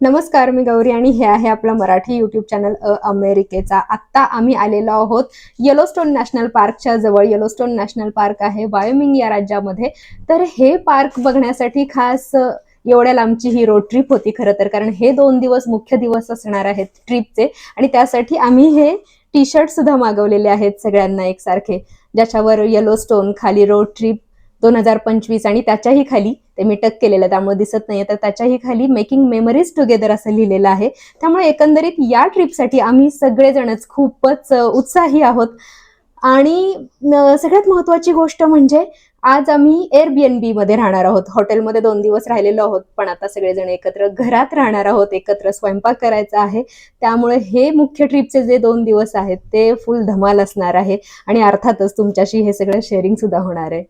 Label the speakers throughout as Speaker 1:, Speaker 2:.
Speaker 1: नमस्कार मी गौरी आणि हे आहे आपलं मराठी युट्यूब चॅनल अ अमेरिकेचा. आत्ता आम्ही आलेलो आहोत येलोस्टोन नॅशनल पार्कच्या जवळ. येलोस्टोन नॅशनल पार्क आहे वायोमिंग या राज्यामध्ये. तर हे पार्क बघण्यासाठी खास एवढ्या लांबची ही रोड ट्रिप होती खरं तर. कारण हे दोन दिवस मुख्य दिवस असणार आहेत ट्रिपचे आणि त्यासाठी आम्ही हे टी शर्ट सुद्धा मागवलेले आहेत सगळ्यांना एकसारखे. ज्याच्यावर येलोस्टोन खाली रोड ट्रिप दोन हजार पंचवीस आणि त्याच्याही खाली ते मी टक केलेलं आहे, त्यामुळे दिसत नाहीये. तर त्याच्याही खाली मेकिंग मेमरीज टुगेदर असं लिहिलेलं आहे. त्यामुळे एकंदरीत या ट्रिपसाठी आम्ही सगळेजणच खूपच उत्साही आहोत. आणि सगळ्यात महत्वाची गोष्ट म्हणजे आज आम्ही एअरबीएनबी मध्ये राहणार आहोत. हॉटेलमध्ये दोन दिवस राहिलेलो आहोत पण आता सगळेजण एकत्र घरात राहणार आहोत एकत्र स्वयंपाक करायचा आहे. त्यामुळे हे मुख्य ट्रिपचे जे दोन दिवस आहेत ते फुल धमाल असणार आहे. आणि अर्थातच तुमच्याशी हे सगळं शेअरिंग सुद्धा होणार आहे.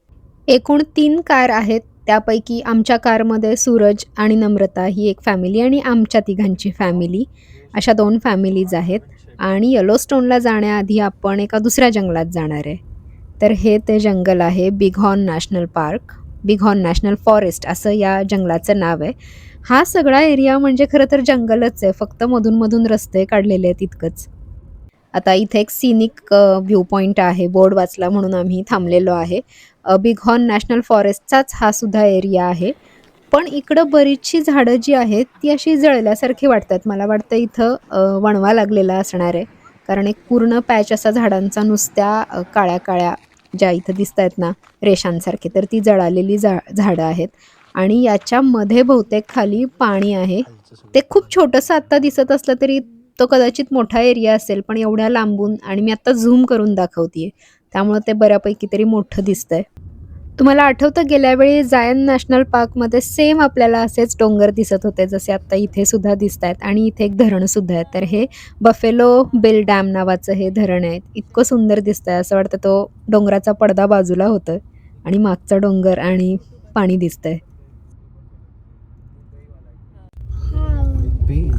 Speaker 1: एकूण तीन कार आहेत. त्यापैकी आमच्या कारमध्ये सूरज आणि नम्रता ही एक फॅमिली आणि आमच्या तिघांची फॅमिली अशा दोन फॅमिलीज आहेत. आणि येलोस्टोनला जाण्याआधी आपण एका दुसऱ्या जंगलात जाणार आहे. तर हे ते जंगल आहे Bighorn National Park Bighorn National Forest असं या जंगलाचं नाव आहे. हा सगळा एरिया म्हणजे खरं तर जंगलच आहे. फक्त मधून मधून रस्ते काढलेले आहेत इतकंच. आता इथे एक सिनिक व्ह्यू पॉईंट आहे बोर्ड वाचला म्हणून आम्ही थांबलेलो आहे. अ, बिघॉन नॅशनल फॉरेस्टचाच हा सुद्धा एरिया आहे. पण इकडं बरीचशी झाडं जी आहेत ती अशी जळल्यासारखी वाटतात. मला वाटतं इथं वणवा लागलेला असणार आहे. कारण एक पूर्ण पॅच असा झाडांचा नुसत्या काळ्या काळ्या ज्या इथं दिसत आहेत ना रेषांसारखी तर ती जळालेली झा झाडं आहेत. आणि याच्यामध्ये बहुतेक खाली पाणी आहे. ते खूप छोटंसं आत्ता दिसत असलं तरी तो कदाचित मोठा एरिया असेल पण एवढ्या लांबून आणि मी आत्ता झूम करून दाखवतीये. त्यामुळं ते बऱ्यापैकी तरी मोठं दिसतंय. तुम्हाला आठवतं गेल्या वेळी जायन नॅशनल पार्कमध्ये सेम आपल्याला असेच डोंगर दिसत होते जसे आत्ता इथे सुद्धा दिसत आहेत आणि इथे एक धरण सुद्धा आहे. तर हे बफेलो बेल डॅम नावाचं हे धरण आहे. इतकं सुंदर दिसतंय. असं वाटतं तो डोंगराचा पडदा बाजूला होतं आणि मागचा डोंगर आणि पाणी दिसतंय
Speaker 2: बेन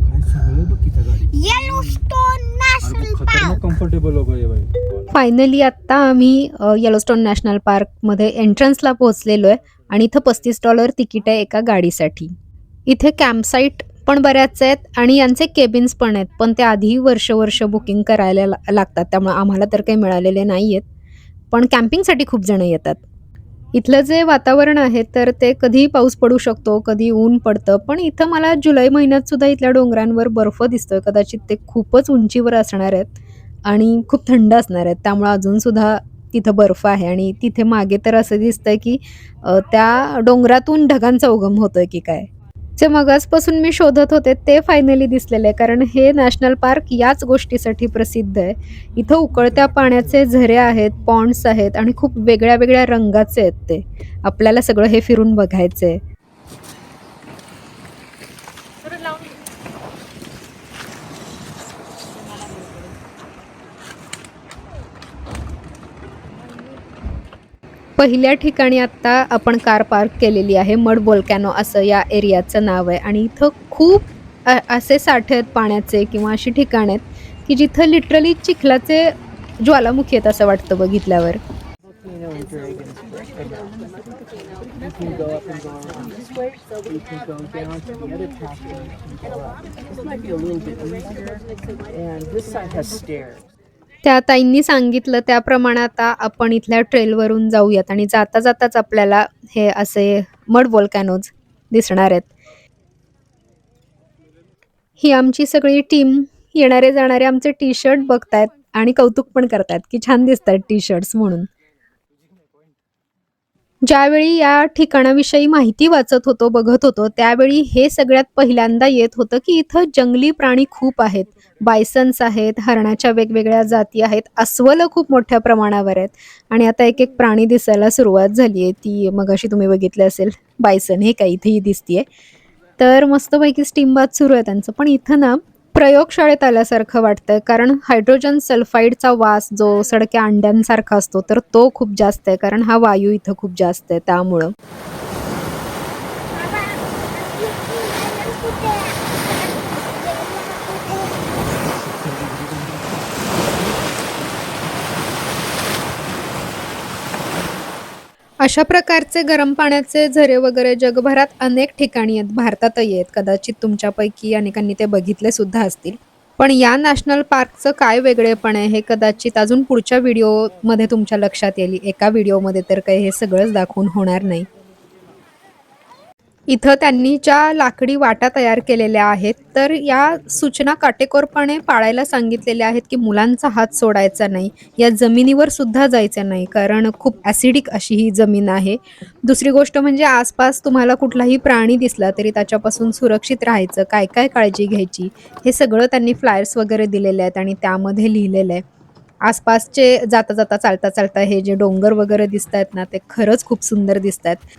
Speaker 2: काय सगळं बघ की त्या गाडीत
Speaker 3: येलोस्टोन
Speaker 2: अरे
Speaker 3: नॅशनल
Speaker 2: खूप खतरनाक कम्फर्टेबल हो गए भाई
Speaker 1: फायनली आत्ता आम्ही येलोस्टोन नॅशनल पार्कमध्ये एंट्रन्सला पोहोचलेलो आहे आणि इथं पस्तीस डॉलर तिकीट आहे एका गाडीसाठी. इथे कॅम्पसाईट पण बऱ्याच आहेत आणि यांचे केबिन्स पण आहेत पण ते आधी वर्ष वर्ष बुकिंग करायला लागतात त्यामुळे आम्हाला तर काही मिळालेले नाही आहेत पण कॅम्पिंगसाठी खूप जण येतात. इथलं जे वातावरण आहे तर ते कधीही पाऊस पडू शकतो कधी ऊन पडतं. पण इथं मला जुलै महिन्यात सुद्धा इथल्या डोंगरांवर बर्फ दिसतोय. कदाचित ते खूपच उंचीवर असणार आहेत आणि खूप थंड असणार आहेत. त्यामुळं अजून सुद्धा तिथं बर्फ आहे आणि तिथे मागे तर असं दिसतंय की त्या डोंगरातून ढगांचा उगम होतोय की काय? जे मगासपासून मी शोधत होते ते फायनली दिसलेले. आहे कारण हे नॅशनल पार्क याच गोष्टीसाठी प्रसिद्ध आहे. इथं उकळत्या पाण्याचे झरे आहेत पॉन्ड्स आहेत आणि खूप वेगळ्या वेगळ्या रंगाचे आहेत ते. आपल्याला सगळं हे फिरून बघायचं आहे पहिल्या ठिकाणी आत्ता आपण कार पार्क केलेली आहे मड बोलकॅनो असं या एरियाचं नाव आहे. आणि इथं खूप असे साठे आहेत पाण्याचे किंवा अशी ठिकाणं आहेत की जिथं लिटरली चिखलाचे ज्वालामुखी आहेत असं वाटतं बघितल्यावर. त्या ताईंनी सांगितलं त्याप्रमाणे आता आपण इथल्या ट्रेलवरून जाऊयात आणि जाता जाताच आपल्याला हे असे मड वोल्कॅनोज दिसणार आहेत. ही आमची सगळी टीम येणारे जाणारे आमचे टी शर्ट बघतायत आणि कौतुक पण करतायत की छान दिसत आहेत टी शर्ट्स म्हणून. ज्यावेळी या ठिकाणाविषयी माहिती वाचत होतो बघत होतो त्यावेळी हे सगळ्यात पहिल्यांदा येत होतं की इथं जंगली प्राणी खूप आहेत. बायसन्स आहेत हरणाच्या वेगवेगळ्या जाती आहेत अस्वलं खूप मोठ्या प्रमाणावर आहेत. आणि आता एक एक प्राणी दिसायला सुरुवात झाली आहे. ती मग अशी तुम्ही बघितलं असेल बायसन हे काही इथेही दिसतीये. तर मस्तपैकी स्टीमबाद सुरू आहे त्यांचं. पण इथं ना प्रयोगशाळेत आल्यासारखं वाटतंय. कारण हायड्रोजन सल्फाईडचा वास जो सडक्या अंड्यांसारखा असतो तर तो खूप जास्त आहे. कारण हा वायू इथं खूप जास्त आहे त्यामुळं. अशा प्रकारचे गरम पाण्याचे झरे वगैरे जगभरात अनेक ठिकाणी आहेत. भारतातही आहेत. कदाचित तुमच्यापैकी अनेकांनी ते बघितले सुद्धा असतील. पण या नॅशनल पार्कचं काय वेगळेपण आहे हे कदाचित अजून पुढच्या व्हिडिओमध्ये तुमच्या लक्षात येईल. एका व्हिडिओमध्ये तर काही हे सगळंच दाखवून होणार नाही. इथं त्यांनी ज्या लाकडी वाटा तयार केलेल्या आहेत तर या सूचना काटेकोरपणे पाळायला सांगितलेल्या आहेत की मुलांचा हात सोडायचा नाही या जमिनीवर सुद्धा जायचं नाही कारण खूप ॲसिडिक अशी ही जमीन आहे. दुसरी गोष्ट म्हणजे आसपास तुम्हाला कुठलाही प्राणी दिसला तरी त्याच्यापासून सुरक्षित राहायचं काय काय काळजी घ्यायची हे सगळं त्यांनी फ्लायर्स वगैरे दिलेले आहेत आणि त्यामध्ये लिहिलेलं आहे. आसपासचे जाता जाता चालता चालता हे जे डोंगर वगैरे दिसत आहेत ना ते खरंच खूप सुंदर दिसत आहेत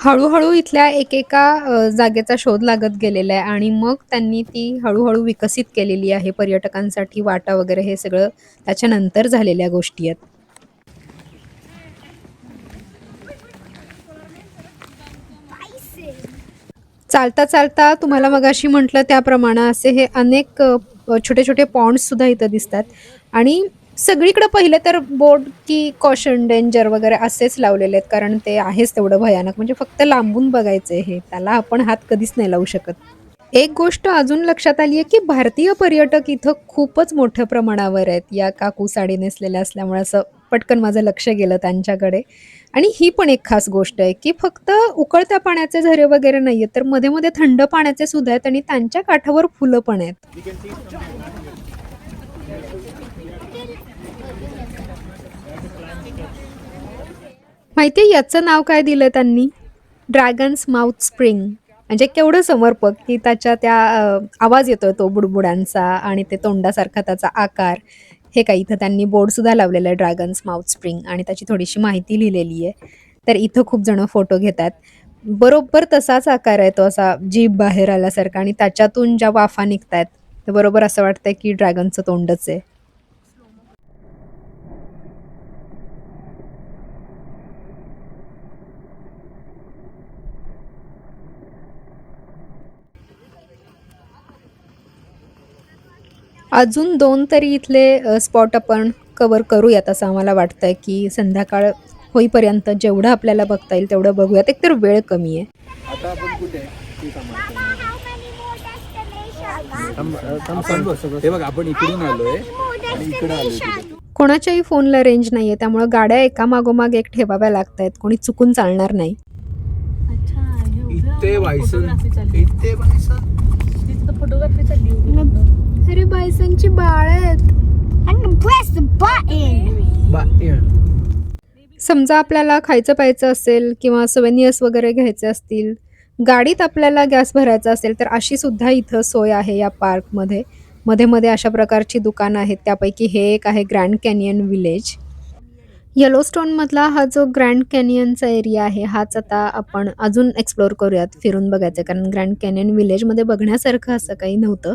Speaker 1: हळूहळू इथल्या एकेका जागेचा शोध लागत गेलेला आहे आणि मग त्यांनी ती हळूहळू विकसित केलेली आहे पर्यटकांसाठी वाटा वगैरे हे सगळं त्याच्यानंतर झालेल्या गोष्टी आहेत. चालता चालता तुम्हाला मगाशी म्हटलं त्याप्रमाणे असे हे अनेक छोटे छोटे पॉन्ड्स सुद्धा इथं दिसतात आणि सगळीकडे पहिले तर बोर्ड की कॉशन डेंजर वगैरे असेच लावलेले आहेत. कारण ते आहेच तेवढं भयानक. म्हणजे फक्त लांबून बघायचं हे. त्याला आपण हात कधीच नाही लावू शकत. एक गोष्ट अजून लक्षात आली आहे की भारतीय पर्यटक इथं खूपच मोठ्या प्रमाणावर आहेत. या काकू साडी नेसलेल्या असल्यामुळे असं पटकन माझं लक्ष गेलं त्यांच्याकडे. आणि ही पण एक खास गोष्ट आहे की फक्त उकळत्या पाण्याचे झरे वगैरे नाही आहेत तर मध्ये मध्ये थंड पाण्याचे सुद्धा आहेत आणि त्यांच्या काठावर फुलं पण आहेत. माहिती आहे याचं नाव काय दिलं त्यांनी? ड्रॅगन्स माउथ स्प्रिंग म्हणजे केवढं समर्पक की त्याच्या त्या आवाज येतोय तो बुडबुडांचा आणि ते तोंडासारखा त्याचा आकार. हे काही इथं त्यांनी बोर्ड सुद्धा लावलेलं आहे ड्रॅगन्स माउथ स्प्रिंग आणि त्याची थोडीशी माहिती लिहिलेली आहे तर इथं खूप जण फोटो घेतात. बरोबर तसाच आकार आहे तो असा जीभ बाहेर आल्यासारखा आणि त्याच्यातून ज्या वाफा निघतायत ते बरोबर असं वाटतंय की ड्रॅगनचं तोंडच आहे. अजून दोन तरी इथले स्पॉट आपण कवर करूयात असं आम्हाला वाटतंय की संध्याकाळ होईपर्यंत जेवढं आपल्याला बघता येईल तेवढं बघूयात. एकतर वेळ कमी आहे.
Speaker 3: आता आपण कुठे आहे? हे बघ आपण इकडून आलोय. इकडे आलोय.
Speaker 1: कोणाच्याही फोनला रेंज नाहीये त्यामुळे गाड्या एका मागोमाग एक ठेवाव्या लागत आहेत कोणी चुकून चालणार नाही.
Speaker 2: हे.
Speaker 3: इथे
Speaker 1: अरे बायसनची बाळ आहेत. समजा आपल्याला खायचं प्यायचं असेल किंवा सवेनियर्स वगैरे घ्यायचे असतील गाडीत आपल्याला गॅस भरायचा असेल तर अशी सुद्धा इथं सोय आहे या पार्कमध्ये. मध्ये मध्ये अशा प्रकारची दुकानं आहेत त्यापैकी हे एक आहे ग्रँड कॅनियन विलेज. येलोस्टोनमधला हा जो ग्रँड कॅनियनचा एरिया आहे हाच आता आपण अजून एक्सप्लोअर करूयात फिरून बघायचं. कारण ग्रँड कॅनियन विलेजमध्ये बघण्यासारखं असं काही नव्हतं.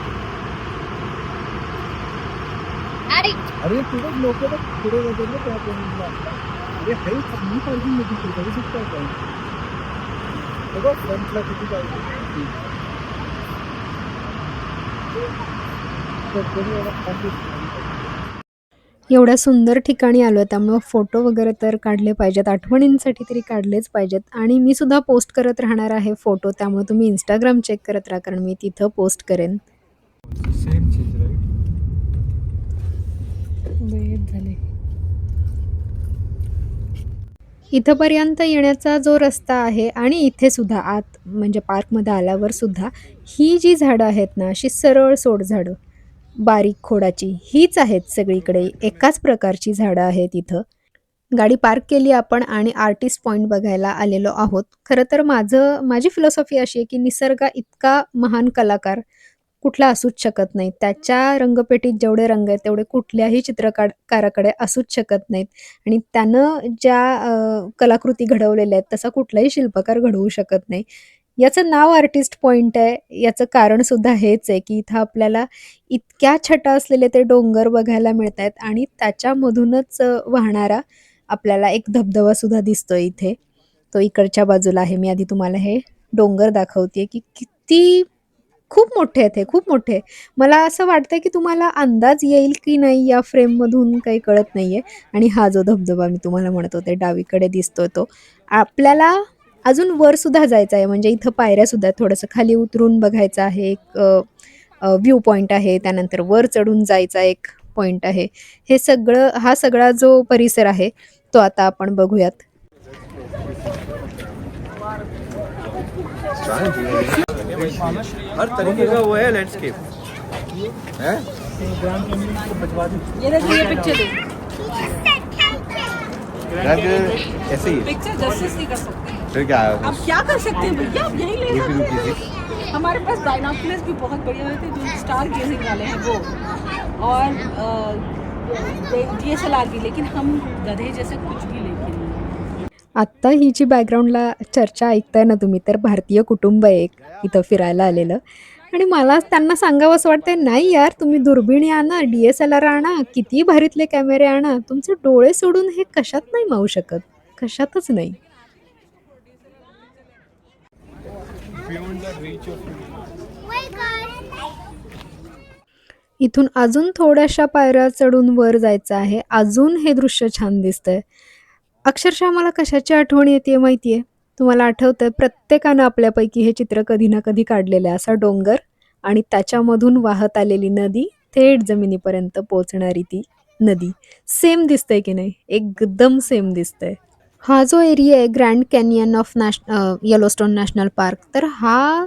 Speaker 3: अरे तुझे लोक पुढे जातात ना त्या पॉईंटला अरे हे चांगली पार्किंग होती तू करू शकतो आपण बघा फ्रंटला किती पार्किंग
Speaker 1: एवढ्या सुंदर ठिकाणी आलो आहे त्यामुळं फोटो वगैरे तर काढले पाहिजेत आठवणींसाठी तरी काढलेच पाहिजेत. आणि मी सुद्धा पोस्ट करत राहणार आहे फोटो त्यामुळे तुम्ही इंस्टाग्राम चेक करत राहा कारण मी तिथं पोस्ट करेन.
Speaker 3: सेम
Speaker 2: झाले.
Speaker 1: इथंपर्यंत येण्याचा जो रस्ता आहे आणि इथे सुद्धा आत म्हणजे पार्कमध्ये आल्यावर सुद्धा ही जी झाडं आहेत ना अशी सरळ सोड झाडं. बारीक खोडाची हीच आहेत सगळीकडे. एकाच प्रकारची झाडं आहेत इथं. गाडी पार्क केली आपण आणि आर्टिस्ट पॉईंट बघायला आलेलो आहोत. खरं तर माझं माझी फिलॉसॉफी अशी आहे की निसर्गा इतका महान कलाकार कुठला असूच शकत नाही त्याच्या रंगपेटीत जेवढे रंग आहेत तेवढे कुठल्याही चित्रकाराकडे असूच शकत नाहीत. आणि त्यानं ज्या कलाकृती घडवलेल्या आहेत तसा कुठलाही शिल्पकार घडवू शकत नाही. याचं नाव आर्टिस्ट पॉइंट आहे. याचं कारण सुद्धा हेच आहे की इथं आपल्याला इतक्या छटा असलेले ते डोंगर बघायला मिळत आहेत आणि त्याच्यामधूनच वाहणारा आपल्याला एक धबधबा सुद्धा दिसतो इथे. तो इकडच्या बाजूला आहे. मी आधी तुम्हाला हे डोंगर दाखवते की किती खूप मोठे आहेत हे खूप मोठे मला असं वाटतं की तुम्हाला अंदाज येईल की नाही या फ्रेममधून काही कळत नाही आहे आणि हा जो धबधबा मी तुम्हाला म्हणत होते डावीकडे दिसतोय तो. आपल्याला अजून वर सुद्धा जायचं आहे. म्हणजे इथं पायऱ्यासुद्धा थोडंसं खाली उतरून बघायचं आहे. एक व्ह्यू पॉईंट आहे. त्यानंतर वर चढून जायचा एक पॉईंट आहे. हे सगळं हा सगळा जो परिसर आहे तो आता आपण बघूयात.
Speaker 4: हर तरीके का वो है लैंडस्केप है?
Speaker 2: ये देखिए ये पिक्चर
Speaker 4: यार ऐसे ही।
Speaker 2: पिक्चर जस्टिस नहीं कर सकते।
Speaker 4: फिर क्या है
Speaker 2: अब क्या कर सकते हैं भैया? अब यही ले सकते हैं हमारे पास बाइनोकुलर्स भी बहुत बढ़िया होते हैं जो स्टार गेजिंग वाले हैं वो। और डी एस एल आर भी लेकिन हम गधे जैसे कुछ भी।
Speaker 1: आत्ता ही जी बॅकग्राऊंडला चर्चा ऐकताय ना तुम्ही तर भारतीय कुटुंब आहे एक इथं फिरायला आलेलं. आणि मला त्यांना सांगावं असं वाटतंय नाही यार तुम्ही दुर्बिणी आणा डी एस एल आर आणा किती भारीतले कॅमेरे आणा तुमचे डोळे सोडून हे कशात नाही मावू शकत? कशातच नाही. इथून अजून थोड्याशा पायऱ्या चढून वर जायचं आहे. अजून हे दृश्य छान दिसतंय. अक्षरशः मला कशाची आठवण येते माहिती आहे तुम्हाला आठवतंय प्रत्येकानं आपल्यापैकी हे चित्र कधी ना कधी काढलेलं आहे. असा डोंगर आणि त्याच्यामधून वाहत आलेली नदी थेट जमिनीपर्यंत पोचणारी ती नदी. सेम दिसतंय की नाही? एकदम सेम दिसतंय. हा जो एरिया आहे ग्रँड कॅनियन ऑफ नॅश येलोस्टोन नॅशनल पार्क तर हा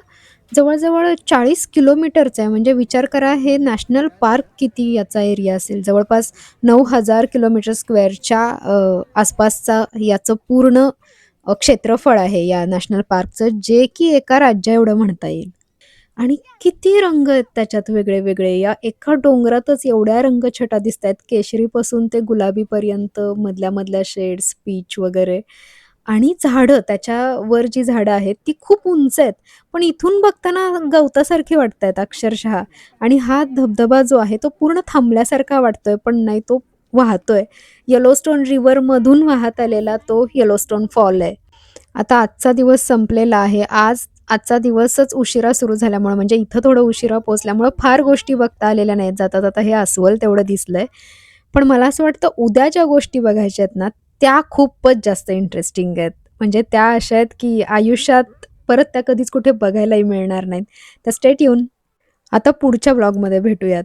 Speaker 1: जवळजवळ चाळीस किलोमीटरचा आहे. म्हणजे विचार करा हे नॅशनल पार्क किती याचा एरिया असेल? जवळपास नऊ हजार किलोमीटर स्क्वेअरच्या आसपासचा याचं पूर्ण क्षेत्रफळ आहे या नॅशनल पार्कचं जे की एका राज्या एवढं म्हणता येईल. आणि किती रंग आहेत त्याच्यात वेगळे वेगळे या एका डोंगरातच एवढ्या रंगछटा दिसत आहेत केशरीपासून ते गुलाबीपर्यंत मधल्या मधल्या शेड्स पीच वगैरे. आणि झाडं त्याच्यावर जी झाडं आहेत ती खूप उंच आहेत. पण इथून बघताना गवतासारखी वाटत आहेत अक्षरशः. आणि हा धबधबा जो आहे तो पूर्ण थांबल्यासारखा वाटतोय पण नाही तो वाहतोय. येलोस्टोन रिव्हरमधून वाहत आलेला तो येलोस्टोन फॉल आहे. आता आजचा दिवस संपलेला आहे. आज आजचा दिवसच उशिरा सुरू झाल्यामुळे म्हणजे इथं थोडं उशिरा पोचल्यामुळं फार गोष्टी बघता आलेल्या नाहीत. जाता जाता हे अस्वल तेवढं दिसलंय. पण मला असं वाटतं उद्या ज्या गोष्टी बघायच्या आहेत ना त्या खूपच जास्त इंटरेस्टिंग आहेत. म्हणजे त्या अशा आहेत की आयुष्यात परत त्या कधीच कुठे बघायलाही मिळणार नाहीत. तर स्टेट येऊन आता पुढच्या ब्लॉगमध्ये भेटूयात.